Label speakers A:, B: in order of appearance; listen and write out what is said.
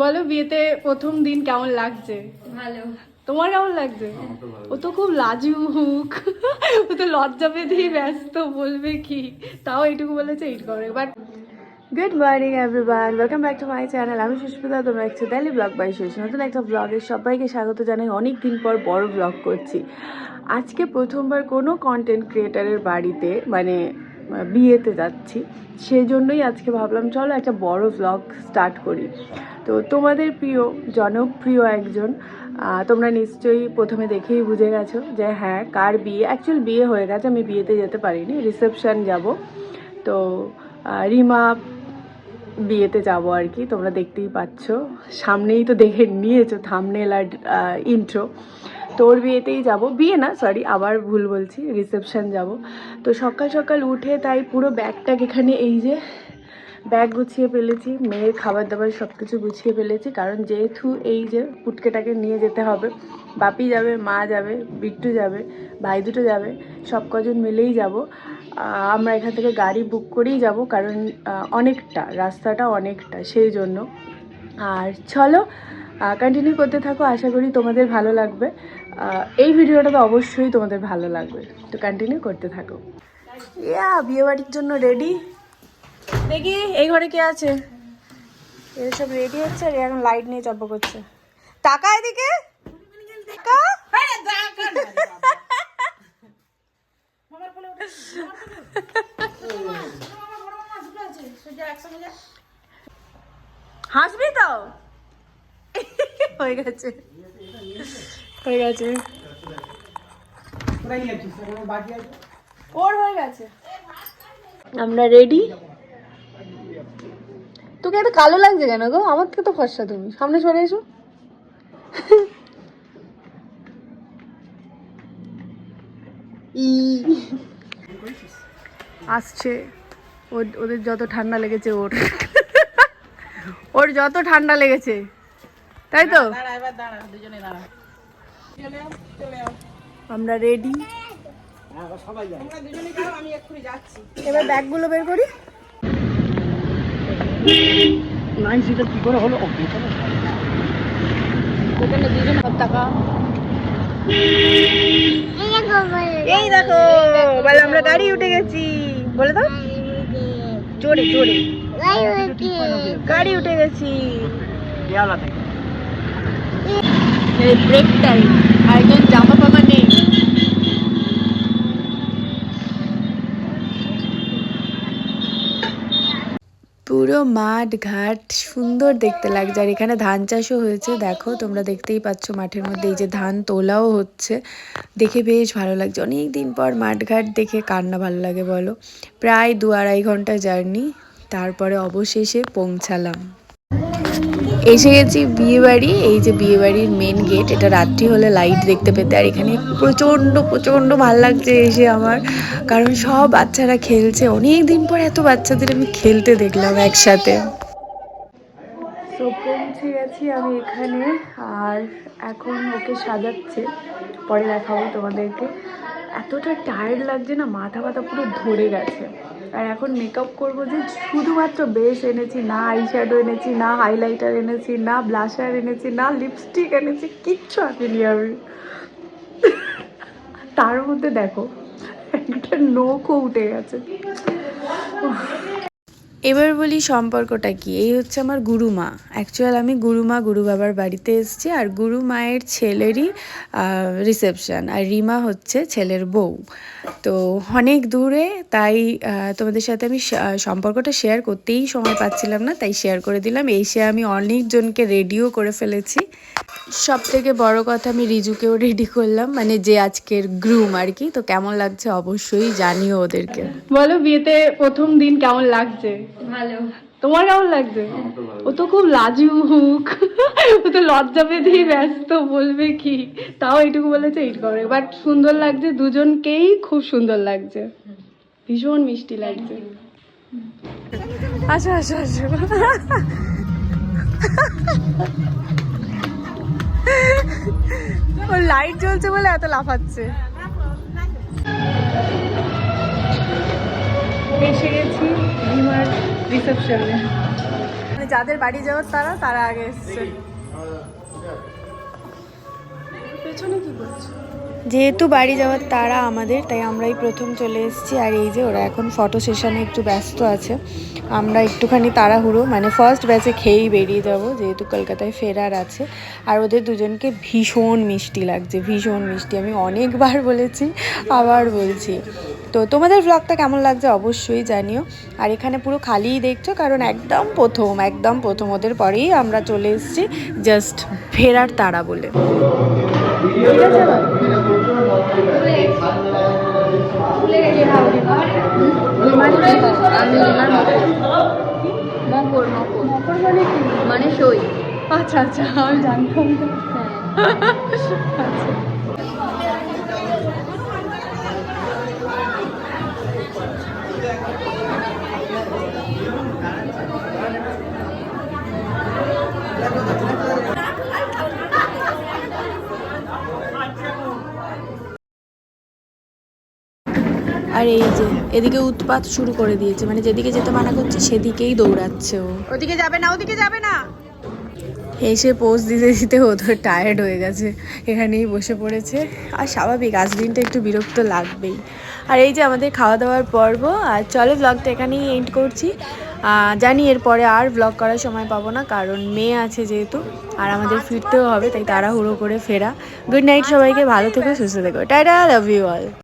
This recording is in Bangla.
A: বলো বিয়েতে প্রথম দিন কেমন লাগছে?
B: ভালো।
A: তোমার কেমন লাগছে? ও তো খুব লাজুক। ও তো লজ্জা পেতেই ব্যস্ত বলবে কি? তাও এইটুকু বলেছে এইট করে but good morning everyone welcome back to my channel আমি সুস্মিতা তোমরা একটু ডেলি ব্লগ বাই শেষ নতুন একটা ব্লগে সবাইকে স্বাগত জানাই। অনেক দিন পর বড় ব্লগ করছি। আজকে প্রথমবার কোনো কন্টেন্ট ক্রিয়েটারের বাড়িতে মানে বিয়েতে যাচ্ছি। সেই জন্যই আজকে ভাবলাম, চলো একটা বড় ব্লগ স্টার্ট করি। তো তোমাদের প্রিয়, জনপ্রিয় একজন তোমরা নিশ্চয়ই প্রথমে দেখেই বুঝে গেছো যে হ্যাঁ কার বিয়ে? অ্যাকচুয়াল বিয়ে হয়ে গেছে, আমি বিয়েতে যেতে পারিনি রিসেপশান যাব। তো রিমা বিয়েতে যাব আর কি, তোমরা দেখতেই পাচ্ছ। সামনেই তো দেখে নিয়েছো থামনেল আর ইন্ট্রো তোর বিয়েতেই যাব। বিয়ে না সরি আবার ভুল বলছি রিসেপশন যাব। তো সকাল সকাল উঠে তাই পুরো ব্যাগটাকে এখানে এই যে ব্যাগ গুছিয়ে ফেলেছি, মেয়ের খাবার দাবার সব কিছু গুছিয়ে ফেলেছি, কারণ যেহেতু এই যে পুটকেটাকে নিয়ে যেতে হবে, বাপি যাবে, মা যাবে, বিট্টু যাবে, ভাই দুটো যাবে, সব কজন মিলেই যাব। আমরা এখান থেকে গাড়ি বুক করেই যাব, কারণ অনেকটা, রাস্তাটা অনেকটা, সেই জন্য। আর চলো কন্টিনিউ করতে থাকো, আশা করি তোমাদের ভালো লাগবে। এই ভিডিওটা তো অবশ্যই তোমাদের ভালো লাগবে। তো কন্টিনিউ করতে থাকো। ইয়া বিয়ে বাড়ির জন্য রেডি দেখি, এই ঘরে কে আছে? এর সব রেডি হচ্ছে আর এখন লাইট নিয়ে চপ্প করছে। টাকা এদিকে? হাসবি তো? হয়ে গেছে। হয়ে গেছে। ওর হয়ে গেছে। আমরা রেডি তোকে এত কালো লাগছে কেন গো? আমার থেকে তো ফর্সা তুমি। সামনে সরে এসো। ই। আসছে। ওর- ওদের যত ঠান্ডা লেগেছে ওর। ওর যত ঠান্ডা লেগেছে। তাই তো? আমরা রেডি এবার ব্যাগগুলো বের করি। ওখানে দুজন হাত টাকা এই দেখো বলে আমরা গাড়ি উঠে গেছি। বলে দাও। চড়ে চড়ে। গাড়ি উঠে গেছি। ব্রেক টাইম আর একজন জামা ফামা নেই পুরো মাঠ ঘাট সুন্দর দেখতে লাগছে। আর এখানে ধান চাষও হয়েছে। দেখো, তোমরা দেখতেই পাচ্ছ মাঠের মধ্যে এই যে ধান তোলাও হচ্ছে। দেখে বেশ ভালো লাগছে। অনেক দিন পর মাঠ ঘাট দেখে কার না ভালো লাগে, বলো। প্রায় দু আড়াই ঘণ্টা জার্নি। তারপরে অবশেষে পৌঁছালাম। এসে গেছি বিয়ে বাড়ি এই যে বিয়ে বাড়ির মেন গেট এটা রাত্রি হলে লাইট দেখতে পেতে, আর এখানে প্রচণ্ড প্রচণ্ড ভালো লাগছে এসে আমার। কারণ সব বাচ্চারা খেলছে অনেক দিন পর এত বাচ্চাদের আমি খেলতে দেখলাম একসাথে। তো পৌঁছে গেছি আমি এখানে, আর এখন ওকে সাজাচ্ছে, পরে দেখাবো তোমাদেরকে। এতটা টায়ার্ড লাগছে না, মাথা ব্যথা পুরো ধরে গেছে। আর এখন মেকআপ করব যে শুধুমাত্র বেস এনেছি, না আই শ্যাডো এনেছি, না হাইলাইটার এনেছি, না ব্লাশার এনেছি, না লিপস্টিক এনেছি, কিচ্ছু আসেনি আমি। তার মধ্যে দেখো, একটা নৌকো উঠে গেছে। এবার বলি সম্পর্কটা কি? এই হচ্ছে আমার গুরুমা। অ্যাকচুয়াল আমি গুরুমা, গুরু বাবার বাড়িতে এসেছি আর গুরু মায়ের ছেলেরই রিসেপশন আর রিমা হচ্ছে ছেলের বউ। তো অনেক দূরে তাই তোমাদের সাথে আমি সম্পর্কটা শেয়ার করতেই সময় পাচ্ছিলাম না, তাই শেয়ার করে দিলাম। এসে আমি অনেকজনকে রেডিও করে ফেলেছি। সব থেকে বড় কথা আমি রিজুকেও রেডি করলাম মানে যে আজকের গ্রুম আর কি। তো কেমন লাগছে অবশ্যই জানিও ওদেরকে। বলো বিয়েতে প্রথম দিন কেমন লাগছে?
B: ভালো।
A: তোমার কেমন লাগছে? ও তো খুব লাজুক। ও তো লজ্জা পেতেই ব্যস্ত বলবে কি? তাও এইটুকু বলেছে এইট করে বাট সুন্দর লাগছে দুজনকেই খুব সুন্দর লাগছে। ভীষণ মিষ্টি লাগছে। আসো আসো আসো। ও লাইট জ্বলছে বলে এত লাফাচ্ছে। এসে গেছি রিমার রিসেপশনে মানে যাদের বাড়ি যাওয়ার তারা তারা আগে এসছে। পেছনে কি করছ? যেহেতু বাড়ি যাওয়ার তারা আমাদের, তাই আমরাই প্রথম চলে এসেছি। আর এই যে ওরা এখন ফটো সেশনে একটু ব্যস্ত আছে। আমরা একটুখানি তাড়াহুড়ো মানে ফার্স্ট ব্যাচে খেয়েই বেরিয়ে যাব, যেহেতু কলকাতায় ফেরার আছে। আর ওদের দুজনকে ভীষণ মিষ্টি লাগছে, ভীষণ মিষ্টি। আমি অনেকবার বলেছি, আবার বলছি। তো তোমাদের ব্লগটা কেমন লাগছে অবশ্যই জানিও। আর এখানে পুরো খালিই দেখছ, কারণ একদম প্রথম একদম প্রথম। ওদের পরেই আমরা চলে এসেছি জাস্ট ফেরার তারা বলে।
B: আমি মকর মকর।
A: মকর মানে কি?
B: মানে সই।
A: আচ্ছা আচ্ছা আমি জানতাম না। আর এই যে এদিকে উৎপাত শুরু করে দিয়েছে। মানে যেদিকে যেতে মানা করছে সেদিকেই দৌড়াচ্ছে ও। ওদিকে যাবে না ওদিকে যাবে না। এসে পোজ দিতে দিতে ও তো টায়ার্ড হয়ে গেছে। এখানেই বসে পড়েছে। আর স্বাভাবিক আজ দিনটা একটু বিরক্ত লাগবেই। আর এই যে আমাদের খাওয়া দাওয়ার পর্ব আর চলো ব্লগটা এখানেই এন্ড করছি। জানি এরপরে আর ব্লগ করার সময় পাবো না কারণ মেয়ে আছে যেহেতু আর আমাদের ফিরতেও হবে তাই তাড়াহুড়ো করে ফেরা। গুড নাইট সবাইকে ভালো থেকো সুস্থ থেকো। Tata love you all